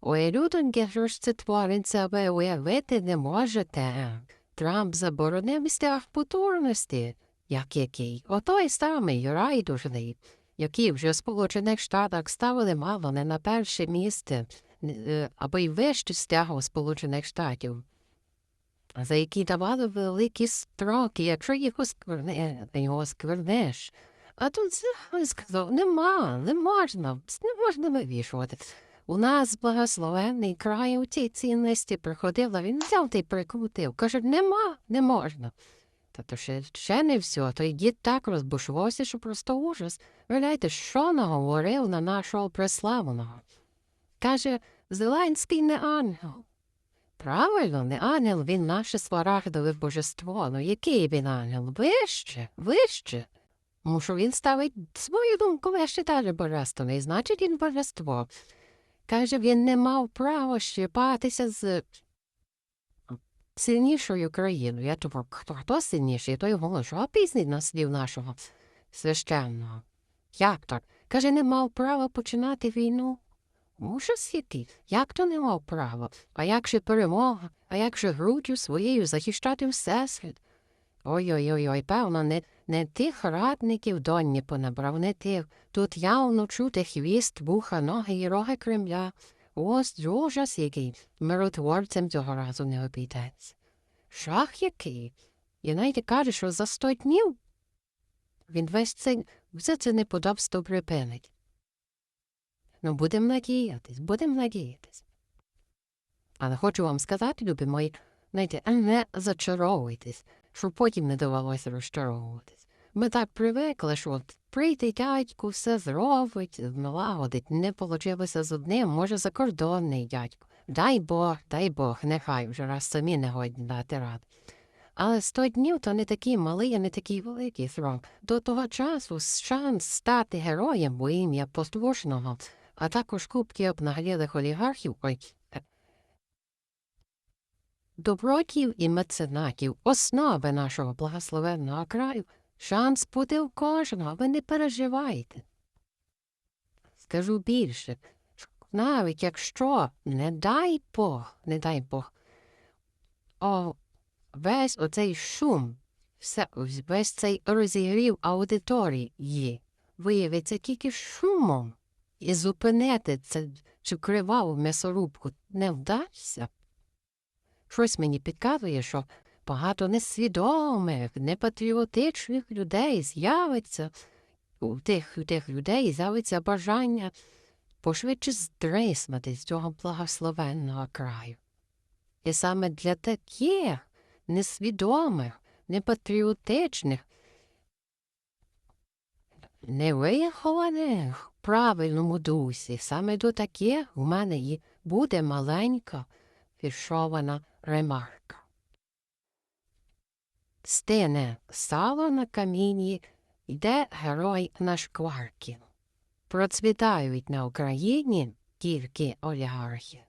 Ой, людоньки, що це твориться, ви уявити не можете. Трамп заборонив місцях потужності, як який. Отой самий райдужний, який вже в Сполучених Штатах ставили мало не на перше місце, е, або й вище стягу Сполучених Штатів, за які давали великі строки, якщо їх оскверне, ти його осквернеш. А тут сказав, нема, не можна, не можна вивішувати. У нас благословенний край у цій цінності приходила, він взяв та й прикрутив. Каже, нема, не можна. Та то ще, ще не все, той дід так розбушувався, що просто ужас. Вигляйте, що наговорив на нашого преславного. Каже, Зеленський не ангел. Правильно, не ангел, він наше сварагдове божество. Ну який він ангел? Вище, вище. Що він ставить свою думку вище теж божественний, значить він божество. Каже, він не мав права щепатися з сильнішою країною. Я думав, хто, хто сильніший, той голос, а пізній наслів нашого священного. Як так? Каже, не мав права починати війну. Ужас який? Як то не мав права? А як же перемога? А як же груддю своєю захищати всесвіт? Ой-ой-ой, ой певно, не, не тих радників донні понабрав, не тих. Тут явно чути хвіст, вуха, ноги і роги Кремля. Ось ужас який миротворцем цього разу не обійдеться. Шах який. І навіть каже, що за сто днів він весь цей все це неподобство припинить. Ну, будемо надіятись, будемо надіятись. Але хочу вам сказати, любі мої, знаєте, не зачаровуйтесь, щоб потім не довелося розчаровуватись. Ми так привикли, що от прийде дядько, все зробить, налагодить, не получилося з одним, може, закордонний дядько. Дай Бог, дай Бог, нехай вже раз самі не годні дати ради. Але сто днів то не такий малий, а не такий великий срок. До того часу шанс стати героєм во ім'я послушного, а також кубки обнаглілих олігархів, ой, добротів і меценатів, основи нашого благословенного краю, шанс буде в кожного, ви не переживайте. Скажу більше, навіть якщо, не дай Бог, не дай Бог, о, весь оцей шум, все, весь цей розігрів аудиторії виявиться тільки шумом, і зупинити це цю криваву м'ясорубку не вдасться. Щось мені підказує, що багато несвідомих, непатріотичних людей з'явиться, у тих, у тих людей з'явиться бажання пошвидше здриснути з цього благословенного краю. І саме для таких несвідомих, непатріотичних, невихованих в правильному дусі, саме до таких у мене і буде маленька фішована ремарка. Стине сало на каміні, йде герой на шкварки. Процвітають на Україні тільки олігархи.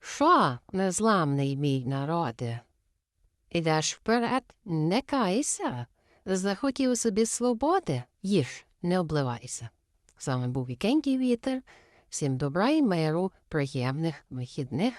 Що, незламний мій народе? Ідеш вперед, не кайся, захотів собі свободи, їж, не обливайся. Вами був вікенький вітер. Всім добра і миру, приємних вихідних